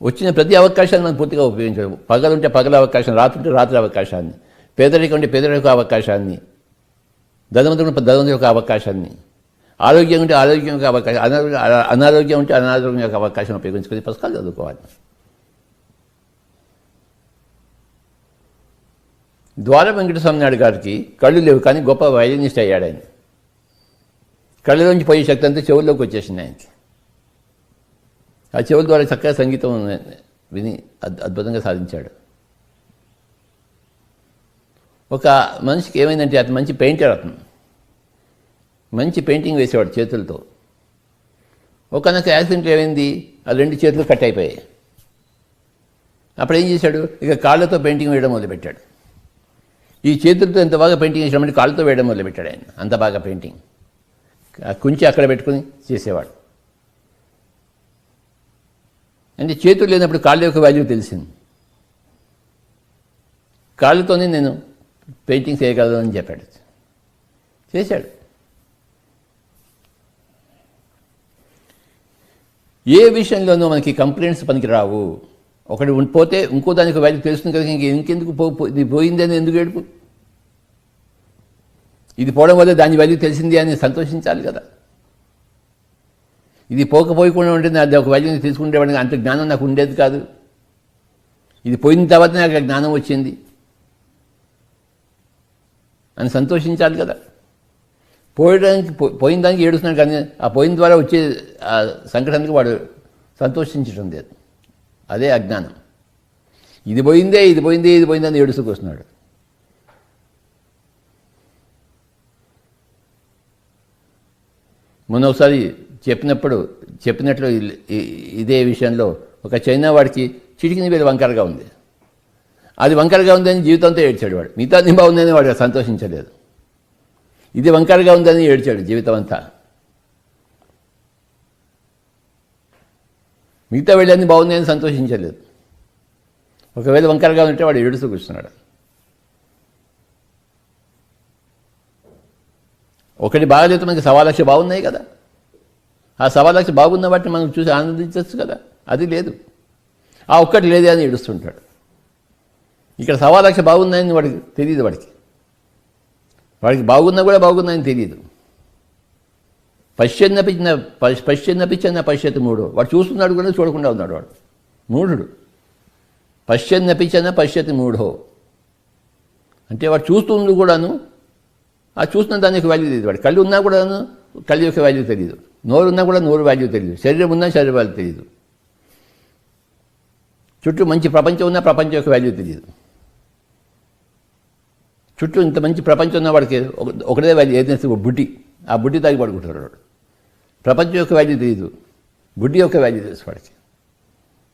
వచ్చిన ప్రతి అవకాశాన్ని మనం పూర్తిగా ఉపయోగించడం పగలుంటే పగల అవకాశం రాత్రి ఉంటే రాత్రి అవకాశాన్ని పేదరిక ఉంటే పేదరిక అవకాశాన్ని ధనవంతుడు ధనవంతుడి యొక్క అవకాశాన్ని ఆరోగ్యం ఉంటే ఆరోగ్యం యొక్క అవకాశం అనారోగ్యం ఉంటే అనారోగ్యం యొక్క అవకాశం ఉపయోగించుకొని పుస్తకాలు చదువుకోవాలి. ద్వార వెంకటస్వామి నాయుడు గారికి కళ్ళు లేవు కానీ గొప్ప వైలినిస్ట్ అయ్యాడు ఆయన. కళ్ళలోంచి పోయే శక్తి అంతా చెవుల్లోకి వచ్చేసింది ఆయనకి ఆ చెవుల ద్వారా చక్కగా సంగీతం విని అద్భుతంగా సాధించాడు. ఒక మనిషికి ఏమైందంటే అతను మంచి పెయింటర్ అతను. మంచి పెయింటింగ్ వేసేవాడు చేతులతో. ఒకనొక యాక్సిడెంట్ ఏమైంది? ఆ రెండు చేతులు కట్ అయిపోయాయి. అప్పుడు ఏం చేశాడు? ఇక కాళ్ళతో పెయింటింగ్ వేయడం మొదలుపెట్టాడు. ఈ చేతులతో ఎంత బాగా పెయింటింగ్ వేసామంటే కాళ్ళతో వేయడం మొదలుపెట్టాడు ఆయన. అంత బాగా పెయింటింగ్. ఆ కుంచి అక్కడ పెట్టుకుని చేసేవాడు. అంటే చేతులు లేనప్పుడు కాళ్ళ యొక్క వాల్యూ తెలిసింది. కాళ్ళతోనే నేను పెయింటింగ్ చేయగలను అని చెప్పాడు. చేశాడు. ఏ విషయంలోనూ మనకి కంప్లైంట్స్ పనికి రావు ఒకటి ఉండిపోతే పోతే ఇంకో దానికి వాల్యూ తెలుస్తుంది కదా ఇంక ఇంకెందుకు పో పోయిందని ఎందుకు ఏడుపు? ఇది పోవడం వల్ల దాని వాల్యూ తెలిసింది అని సంతోషించాలి కదా. ఇది పోకపోయకుండా ఉంటే అది ఒక వాల్యూని తీసుకుంటేవాడిని అంత జ్ఞానం నాకు ఉండేది కాదు. ఇది పోయిన తర్వాత నాకు జ్ఞానం వచ్చింది. అని సంతోషించాలి కదా. పోయడానికి పో- పోయిన దానికి ఏడుస్తున్నాడు కానీ ఆ పోయిన ద్వారా వచ్చే ఆ సంకటానికి వాడు సంతోషించడం లేదు. అదే అజ్ఞానం ఇది పోయిందే ఇది పోయిందే ఇది పోయిందని ఏడుస్తూకు మొన్న ఒకసారి చెప్పినప్పుడు చెప్పినట్లు ఇదే విషయంలో ఒక చైనా వాడికి చిటికిన వేలు వంకరగా ఉంది. అది వంకరగా ఉందని జీవితంతో ఏడ్చాడు వాడు. మిగతా అన్ని బాగుందని వాడు సంతోషించలేదు. ఇది వంకరగా ఉందని ఏడ్చాడు జీవితం అంతా. మిగతా వెళ్ళని బాగుందని సంతోషించలేదు. ఒకవేళ వంకరగా ఉంటే వాడు ఏడుస్తూ కూర్చున్నాడు. ఒకటి బాగలేదు మనకి సవా లక్ష బాగున్నాయి కదా. ఆ సవా లక్ష బాగున్న వాటిని మనం చూసి ఆనందించవచ్చు కదా. అది లేదు. ఆ ఒక్కటి లేదే అని ఏడుస్తుంటాడు. ఇక్కడ సవా లక్ష బాగున్నాయని వాడికి తెలియదు వాడికి. వాడికి బాగున్నా కూడా బాగున్నాయని తెలియదు. పశ్చన్నపించిన పశ్చన్నపించిన పశ్యత్ మూడు. వాడు చూస్తున్నాడు కూడా చూడకుండా ఉన్నాడు వాడు. మూఢుడు. పశ్చన్నపించిన పశ్యత్ మూఢో. అంటే వాడు చూస్తుంది కూడాను ఆ చూస్తున్న దానికి వాల్యూ తెలియదు వాడు కళ్ళు ఉన్నా కూడాను కళ్ళు యొక్క వాల్యూ తెలియదు నోరు ఉన్నా కూడా నోరు వాల్యూ తెలియదు శరీరం ఉన్నా శరీర వాల్యూ తెలియదు చుట్టూ మంచి ప్రపంచం ఉన్నా ప్రపంచం యొక్క వాల్యూ తెలియదు చుట్టూ ఇంత మంచి ప్రపంచం ఉన్న వాడికి ఒక- ఒకటే వాల్యూ ఏదైనా ఒక బుడ్డి ఆ బుడ్డి తాగి పడుకుంటాడు వాడు ప్రపంచం యొక్క వాల్యూ తెలియదు బుడ్డి యొక్క వాల్యూ తెలుసు వాడికి